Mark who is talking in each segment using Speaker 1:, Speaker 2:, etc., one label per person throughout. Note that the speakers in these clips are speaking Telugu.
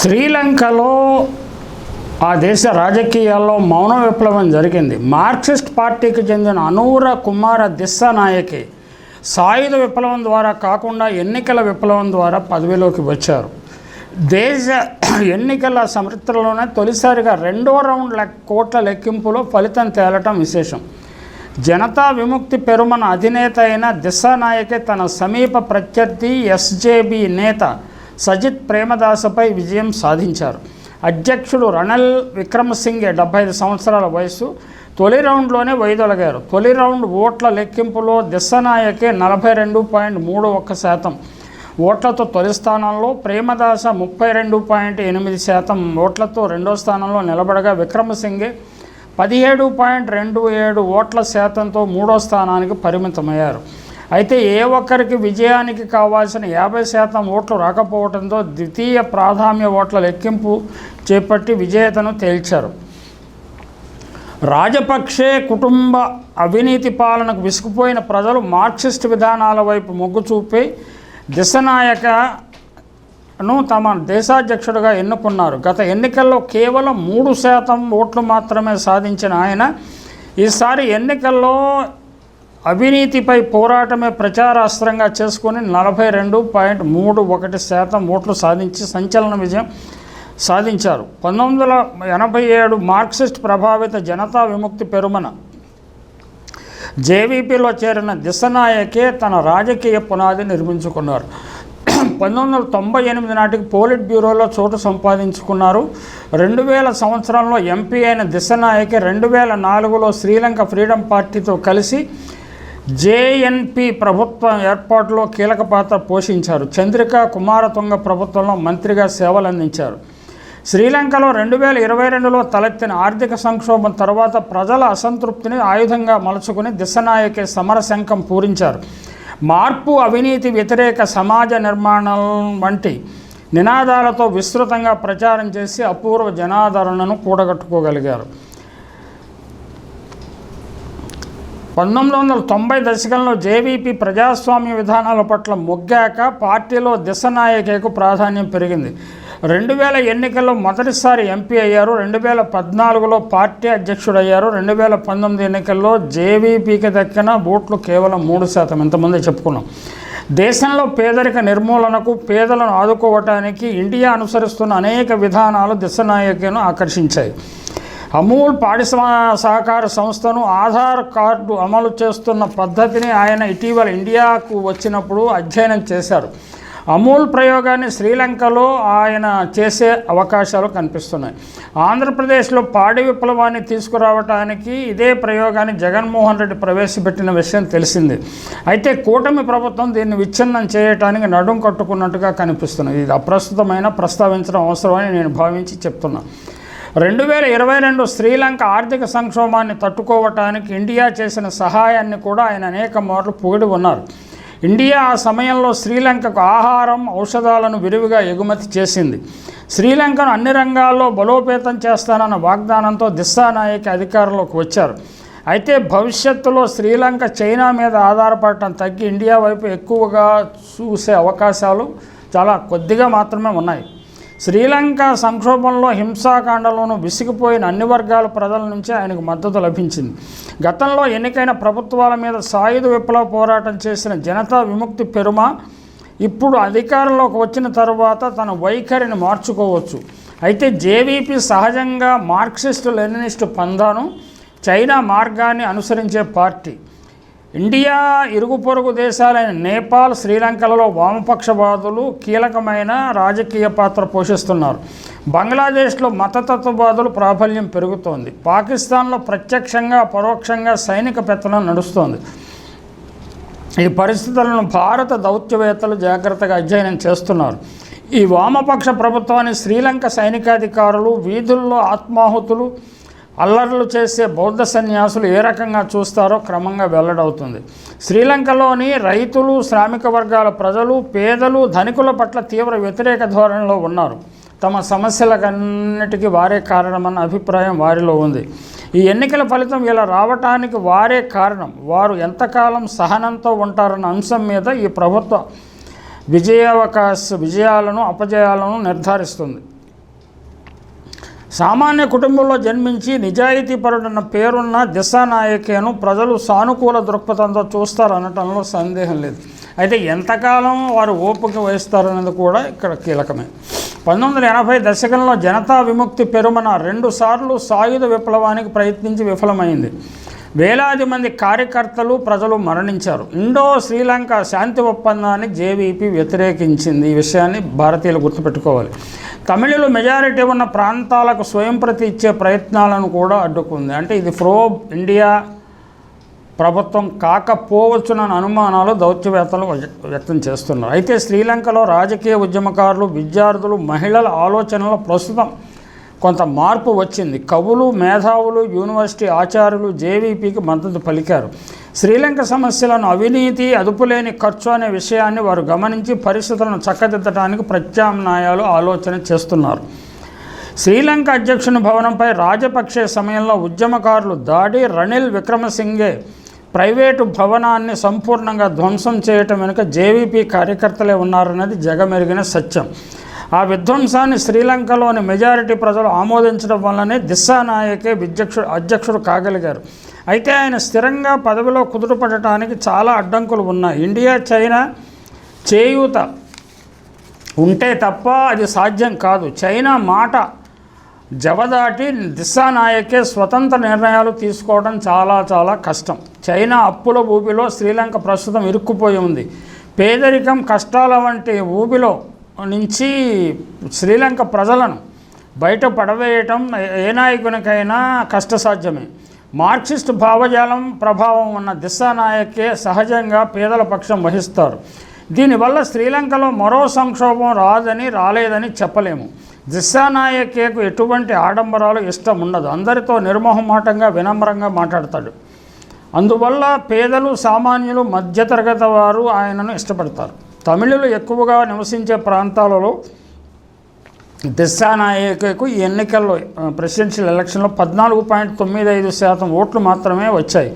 Speaker 1: శ్రీలంకలో ఆ దేశ రాజకీయాల్లో మౌన విప్లవం జరిగింది. మార్క్సిస్ట్ పార్టీకి చెందిన అనూర కుమార దిస్సానాయకి సాయుధ విప్లవం ద్వారా కాకుండా ఎన్నికల విప్లవం ద్వారా పదవిలోకి వచ్చారు. దేశ ఎన్నికల చరిత్రలోనే తొలిసారిగా రెండో రౌండ్ లెక్ కోట్ల లెక్కింపులో ఫలితం తేలటం విశేషం. జనతా విముక్తి పెరుమన అధినేత అయిన దిశానాయకే తన సమీప ప్రత్యర్థి ఎస్జేబి నేత సజిత్ ప్రేమదాసపై విజయం సాధించారు. అధ్యక్షుడు రణల్ విక్రమసింగే డెబ్బై ఐదు సంవత్సరాల వయసు తొలి రౌండ్లోనే వైదొలగారు. తొలి రౌండ్ ఓట్ల లెక్కింపులో దిశనాయకే నలభై రెండు పాయింట్ మూడు ఒక్క శాతం. ఓట్లతో తొలి స్థానంలో ప్రేమదాస ముప్పై రెండు పాయింట్ ఎనిమిది శాతం. ఓట్లతో రెండో స్థానంలో నిలబడగా విక్రమసింగే పదిహేడు పాయింట్ రెండు ఏడు ఓట్ల శాతంతో మూడో స్థానానికి పరిమితమయ్యారు. అయితే ఏ ఒక్కరికి విజయానికి కావాల్సిన యాభై శాతం ఓట్లు రాకపోవడంతో ద్వితీయ ప్రాధాన్య ఓట్ల లెక్కింపు చేపట్టి విజేతను తేల్చారు. రాజపక్షే కుటుంబ అవినీతి పాలనకు విసుకుపోయిన ప్రజలు మార్క్సిస్ట్ విధానాల వైపు మొగ్గు చూపి దిశనాయకను తమ దేశాధ్యక్షుడిగా ఎన్నుకున్నారు. గత ఎన్నికల్లో కేవలం మూడు శాతం ఓట్లు మాత్రమే సాధించిన ఆయన. ఈసారి ఎన్నికల్లో అవినీతిపై పోరాటమే ప్రచారాస్త్రంగా చేసుకుని నలభై రెండు పాయింట్ మూడు ఒకటి శాతం ఓట్లు సాధించి సంచలన విజయం సాధించారు. పంతొమ్మిది వందల ఎనభై ఏడు మార్క్సిస్ట్ ప్రభావిత జనతా విముక్తి పెరుమన జేవీపీలో చేరిన దిశనాయకే తన రాజకీయ పునాది నిర్మించుకున్నారు. పంతొమ్మిది వందల తొంభై ఎనిమిది నాటికి పోలిట్ బ్యూరోలో చోటు సంపాదించుకున్నారు. రెండు వేల సంవత్సరంలో ఎంపీ అయిన దిశనాయకి రెండు వేల నాలుగులో శ్రీలంక ఫ్రీడమ్ పార్టీతో కలిసి జేఎన్పి ప్రభుత్వం ఏర్పాటులో కీలక పాత్ర పోషించారు. చంద్రిక కుమారతుంగ ప్రభుత్వంలో మంత్రిగా సేవలందించారు. శ్రీలంకలో రెండు వేల ఇరవై రెండులో తలెత్తిన ఆర్థిక సంక్షోభం తర్వాత ప్రజల అసంతృప్తిని ఆయుధంగా మలుచుకుని దిశనాయకే సమరశంఖం పూరించారు. మార్పు అవినీతి వ్యతిరేక సమాజ నిర్మాణం వంటి నినాదాలతో విస్తృతంగా ప్రచారం చేసి అపూర్వ జనాదరణను కూడగట్టుకోగలిగారు. పంతొమ్మిది వందల తొంభై దశకంలో జేవీపీ ప్రజాస్వామ్య విధానాల పట్ల మొగ్గాక పార్టీలో దిశనాయకేకు ప్రాధాన్యం పెరిగింది. రెండు వేల ఎన్నికల్లో మొదటిసారి ఎంపీ అయ్యారు. రెండు వేల పద్నాలుగులో పార్టీ అధ్యక్షుడయ్యారు. రెండు వేల పంతొమ్మిది ఎన్నికల్లో జేవీపీకి దక్కిన ఓట్లు కేవలం మూడు శాతం. ఇంతమంది చెప్పుకున్నాం. దేశంలో పేదరిక నిర్మూలనకు పేదలను ఆదుకోవటానికి ఇండియా అనుసరిస్తున్న అనేక విధానాలు దిశనాయకును ఆకర్షించాయి. అమూల్ పాడి సహకార సంస్థను ఆధార్ కార్డు అమలు చేస్తున్న పద్ధతిని ఆయన ఇటీవల ఇండియాకు వచ్చినప్పుడు అధ్యయనం చేశారు. అమూల్ ప్రయోగాన్ని శ్రీలంకలో ఆయన చేసే అవకాశాలు కనిపిస్తున్నాయి. ఆంధ్రప్రదేశ్లో పాడి విప్లవాన్ని తీసుకురావటానికి ఇదే ప్రయోగాన్ని జగన్మోహన్ రెడ్డి ప్రవేశపెట్టిన విషయం తెలిసింది. అయితే కూటమి ప్రభుత్వం దీన్ని విచ్ఛిన్నం చేయటానికి నడుం కట్టుకున్నట్టుగా కనిపిస్తున్నది ఇది అప్రస్తుతమైన ప్రస్తావించడం అవసరమని నేను భావించి చెప్తున్నాను రెండు వేల ఇరవై రెండు శ్రీలంక ఆర్థిక సంక్షోభాన్ని తట్టుకోవటానికి ఇండియా చేసిన సహాయాన్ని కూడా ఆయన అనేక మార్లు పొగిడి ఉన్నారు. ఇండియా ఆ సమయంలో శ్రీలంకకు ఆహారం ఔషధాలను విరివిగా ఎగుమతి చేసింది. శ్రీలంకను అన్ని రంగాల్లో బలోపేతం చేస్తానన్న వాగ్దానంతో దిశానాయక్ అధికారంలోకి వచ్చారు. అయితే భవిష్యత్తులో శ్రీలంక చైనా మీద ఆధారపడటం తగ్గి ఇండియా వైపు ఎక్కువగా చూసే అవకాశాలు చాలా కొద్దిగా మాత్రమే ఉన్నాయి. శ్రీలంక సంక్షోభంలో హింసాకాండలోనూ విసిగిపోయిన అన్ని వర్గాల ప్రజల నుంచి ఆయనకు మద్దతు లభించింది. గతంలో ఎన్నికైన ప్రభుత్వాల మీద సాయుధ విప్లవ పోరాటం చేసిన జనతా విముక్తి పెరుమ ఇప్పుడు అధికారంలోకి వచ్చిన తరువాత తన వైఖరిని మార్చుకోవచ్చు. అయితే జేవీపీ సహజంగా మార్క్సిస్టు లెనినిస్టు పందాను చైనా మార్గాన్ని అనుసరించే పార్టీ ఇండియా ఇరుగు పొరుగు దేశాలైన నేపాల్ శ్రీలంకలలో వామపక్షవాదులు కీలకమైన రాజకీయ పాత్ర పోషిస్తున్నారు. బంగ్లాదేశ్లో మతతత్వవాదులు ప్రాబల్యం పెరుగుతోంది. పాకిస్తాన్లో ప్రత్యక్షంగా పరోక్షంగా సైనిక పెత్తనం నడుస్తోంది. ఈ పరిస్థితులను భారత దౌత్యవేత్తలు జాగ్రత్తగా అధ్యయనం చేస్తున్నారు. ఈ వామపక్ష ప్రభుత్వాన్ని శ్రీలంక సైనికాధికారులు వీధుల్లో ఆత్మాహుతులు అల్లర్లు చేసే బౌద్ధ సన్యాసులు ఏ రకంగా చూస్తారో క్రమంగా వెల్లడవుతుంది. శ్రీలంకలోని రైతులు శ్రామిక వర్గాల ప్రజలు పేదలు ధనికుల పట్ల తీవ్ర వ్యతిరేక ధోరణిలో ఉన్నారు. తమ సమస్యలకన్నిటికీ వారే కారణమన్న అభిప్రాయం వారిలో ఉంది. ఈ ఎన్నికల ఫలితం ఇలా రావటానికి వారే కారణం. వారు ఎంతకాలం సహనంతో ఉంటారన్న అంశం మీద ఈ ప్రభుత్వ విజయావకాశ విజయాలను అపజయాలను నిర్ధారిస్తుంది. సామాన్య కుటుంబంలో జన్మించి నిజాయితీపరుడన్న పేరున్న దిశానాయకేను ప్రజలు సానుకూల దృక్పథంతో చూస్తారు అనటంలో సందేహం లేదు. అయితే ఎంతకాలం వారు ఓపిక వహిస్తారనేది కూడా ఇక్కడ కీలకమే. పంతొమ్మిది వందల ఎనభై దశకంలో జనతా విముక్తి పెరుమన రెండుసార్లు సాయుధ విప్లవానికి ప్రయత్నించి విఫలమైంది. వేలాది మంది కార్యకర్తలు ప్రజలు మరణించారు. ఇండో శ్రీలంక శాంతి ఒప్పందాన్ని జేవీపీ వ్యతిరేకించింది. ఈ విషయాన్ని భారతీయులు గుర్తుపెట్టుకోవాలి. తమిళులు మెజారిటీ ఉన్న ప్రాంతాలకు స్వయం ప్రతి ఇచ్చే ప్రయత్నాలను కూడా అడ్డుకుంది. అంటే ఇది ప్రో ఇండియా ప్రభుత్వం కాకపోవచ్చునని అనుమానాలు దౌత్యవేత్తలు వ్య- వ్యక్తం చేస్తున్నారు. అయితే శ్రీలంకలో రాజకీయ ఉద్యమకారులు విద్యార్థులు మహిళల ఆలోచనలు ప్రస్తుతం కొంత మార్పు వచ్చింది. కవులు మేధావులు యూనివర్సిటీ ఆచార్యులు జేవీపీకి మద్దతు పలికారు. శ్రీలంక సమస్యలను అవినీతి అదుపులేని ఖర్చు అనే విషయాన్ని వారు గమనించి పరిస్థితులను చక్కదిద్దడానికి ప్రత్యామ్నాయాలు ఆలోచన చేస్తున్నారు. శ్రీలంక అధ్యక్షుని భవనంపై రాజపక్షే సమయంలో ఉద్యమకారులు దాడి రణిల్ విక్రమసింగే ప్రైవేటు భవనాన్ని సంపూర్ణంగా ధ్వంసం చేయటం వెనుక జేవీపీ కార్యకర్తలే ఉన్నారన్నది జగమెరిగిన సత్యం. ఆ విధ్వంసాన్ని శ్రీలంకలోని మెజారిటీ ప్రజలు ఆమోదించడం వల్లనే దిశానాయకే విధ్యక్షుడు అధ్యక్షుడు కాగలిగారు. అయితే ఆయన స్థిరంగా పదవిలో కుదురుపడటానికి చాలా అడ్డంకులు ఉన్నాయి. ఇండియా చైనా చేయూత ఉంటే తప్ప అది సాధ్యం కాదు. చైనా మాట జవదాటి దిశానాయకే స్వతంత్ర నిర్ణయాలు తీసుకోవడం చాలా చాలా కష్టం. చైనా అప్పుల ఊబిలో శ్రీలంక ప్రస్తుతం ఇరుక్కుపోయి ఉంది. పేదరికం కష్టాల వంటి ఊబిలో నుంచి శ్రీలంక ప్రజలను బయట పడవేయటం ఏ- నాయకునికైనా కష్టసాధ్యమే. మార్క్సిస్ట్ భావజాలం ప్రభావం ఉన్న దిశానాయకే సహజంగా పేదల పక్షం వహిస్తారు. దీనివల్ల శ్రీలంకలో మరో సంక్షోభం రాదని రాలేదని చెప్పలేము. దిశానాయకేకు ఎటువంటి ఆడంబరాలు ఇష్టం ఉండదు. అందరితో నిర్మోహమాటంగా వినమ్రంగా మాట్లాడతాడు. అందువల్ల పేదలు సామాన్యులు మధ్యతరగతి వారు ఆయనను ఇష్టపడతారు. తమిళులు ఎక్కువగా నివసించే ప్రాంతాలలో దిశానాయకకు ఈ ఎన్నికల్లో ప్రెసిడెన్షియల్ ఎలక్షన్లో పద్నాలుగు పాయింట్ తొమ్మిది ఐదు శాతం ఓట్లు మాత్రమే వచ్చాయి.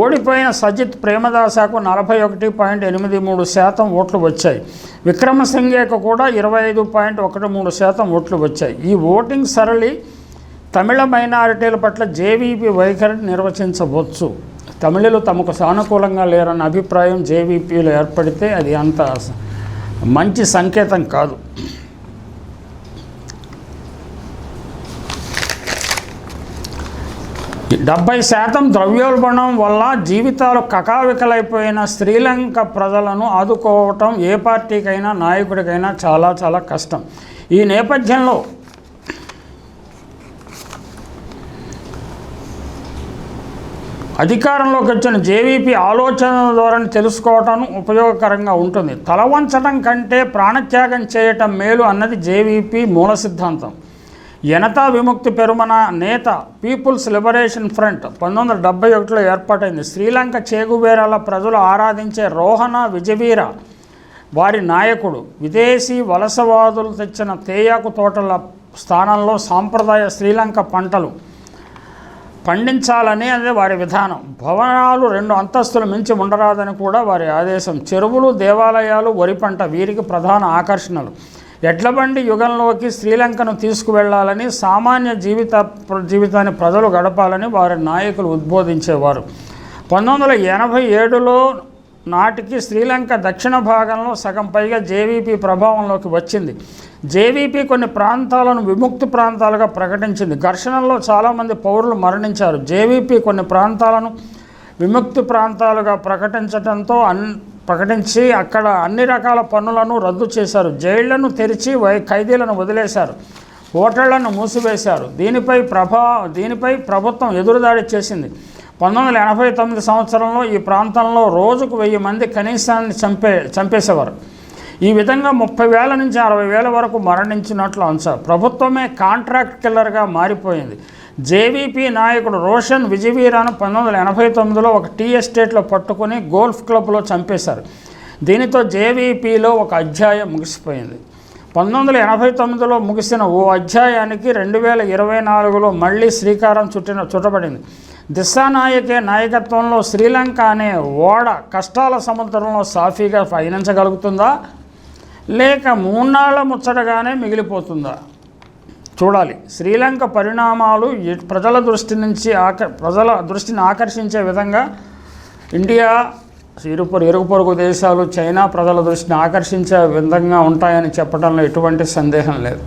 Speaker 1: ఓడిపోయిన సజిత్ ప్రేమదాసకు నలభై ఒకటి పాయింట్ ఎనిమిది మూడు శాతం ఓట్లు వచ్చాయి. విక్రమసింగేకు కూడా ఇరవై ఐదు పాయింట్ ఒకటి మూడు శాతం ఓట్లు వచ్చాయి. ఈ ఓటింగ్ సరళి తమిళ మైనారిటీల పట్ల జేవీపీ వైఖరిని నిర్వచించవచ్చు. తమిళులు తమకు సానుకూలంగా లేరన్న అభిప్రాయం జేవీపీలో ఏర్పడితే అది అంత మంచి సంకేతం కాదు. డెబ్బై శాతం ద్రవ్యోల్బణం వల్ల జీవితాలు కకావికలైపోయిన శ్రీలంక ప్రజలను ఆదుకోవటం ఏ పార్టీకైనా నాయకుడికైనా చాలా చాలా కష్టం. ఈ నేపథ్యంలో అధికారంలోకి వచ్చిన జేవీపీ ఆలోచన ద్వారా తెలుసుకోవటం ఉపయోగకరంగా ఉంటుంది. తల వంచడం కంటే ప్రాణత్యాగం చేయటం మేలు అన్నది జేవీపీ మూల సిద్ధాంతం. జనతా విముక్తి పెరుమన నేత పీపుల్స్ లిబరేషన్ ఫ్రంట్ పంతొమ్మిది వందల డెబ్బై ఒకటిలో ఏర్పాటైంది. శ్రీలంక చేగుబేరాల ప్రజలు ఆరాధించే రోహణ విజవీర వారి నాయకుడు. విదేశీ వలసవాదులు తెచ్చిన తేయాకు తోటల స్థానంలో సాంప్రదాయ శ్రీలంక పంటలు పండించాలని అదే వారి విధానం. భవనాలు రెండు అంతస్తులు మించి ఉండరాదని కూడా వారి ఆదేశం. చెరువులు దేవాలయాలు వరి పంట వీరికి ప్రధాన ఆకర్షణలు. ఎడ్లబండి యుగంలోకి శ్రీలంకను తీసుకువెళ్ళాలని సామాన్య జీవిత జీవితాన్ని ప్రజలు గడపాలని వారి నాయకులు ఉద్బోధించేవారు. పంతొమ్మిది వందల ఎనభై ఏడులో నాటికి శ్రీలంక దక్షిణ భాగంలో సగం పైగా జేవీపీ ప్రభావంలోకి వచ్చింది. జేవీపీ కొన్ని ప్రాంతాలను విముక్తి ప్రాంతాలుగా ప్రకటించింది. ఘర్షణల్లో చాలామంది పౌరులు మరణించారు. జేవీపీ కొన్ని ప్రాంతాలను విముక్తి ప్రాంతాలుగా ప్రకటించడంతో అన్ ప్రకటించి అక్కడ అన్ని రకాల పన్నులను రద్దు చేశారు. జైళ్ళను తెరిచి వై ఖైదీలను వదిలేశారు. హోటళ్ళను మూసివేశారు. దీనిపై ప్రభా దీనిపై ప్రభుత్వం ఎదురుదాడి చేసింది. పంతొమ్మిది వందల ఎనభై తొమ్మిది సంవత్సరంలో ఈ ప్రాంతంలో రోజుకు వెయ్యి మంది కనీసాన్ని చంపే చంపేసేవారు. ఈ విధంగా ముప్పై వేల నుంచి అరవై వేల వరకు మరణించినట్లు అంశారు ప్రభుత్వమే కాంట్రాక్ట్ కిల్లర్గా మారిపోయింది. జేవీపీ నాయకుడు రోషన్ విజయవీరాను పంతొమ్మిది వందల ఎనభై తొమ్మిదిలో ఒక టీ ఎస్టేట్లో పట్టుకుని గోల్ఫ్ క్లబ్లో చంపేశారు. దీనితో జేవీపీలో ఒక అధ్యాయం ముగిసిపోయింది. పంతొమ్మిది వందల ఎనభై తొమ్మిదిలో ముగిసిన ఓ అధ్యాయానికి రెండు వేల ఇరవై నాలుగులో మళ్ళీ శ్రీకారం చుట్టిన చుట్టబడింది. దిశానాయకే నాయకత్వంలో శ్రీలంక అనే ఓడ కష్టాల సముద్రంలో సాఫీగా పయనించగలుగుతుందా? లేక మూన్నాళ్ళ ముచ్చటగానే మిగిలిపోతుందా? చూడాలి. శ్రీలంక పరిణామాలు ప్రజల దృష్టి నుంచి ఆక ప్రజల దృష్టిని ఆకర్షించే విధంగా ఇండియా ఇరుపొరు ఇరుగు పొరుగు దేశాలు చైనా ప్రజల దృష్టిని ఆకర్షించే విధంగా ఉంటాయని చెప్పడంలో ఎటువంటి సందేహం లేదు.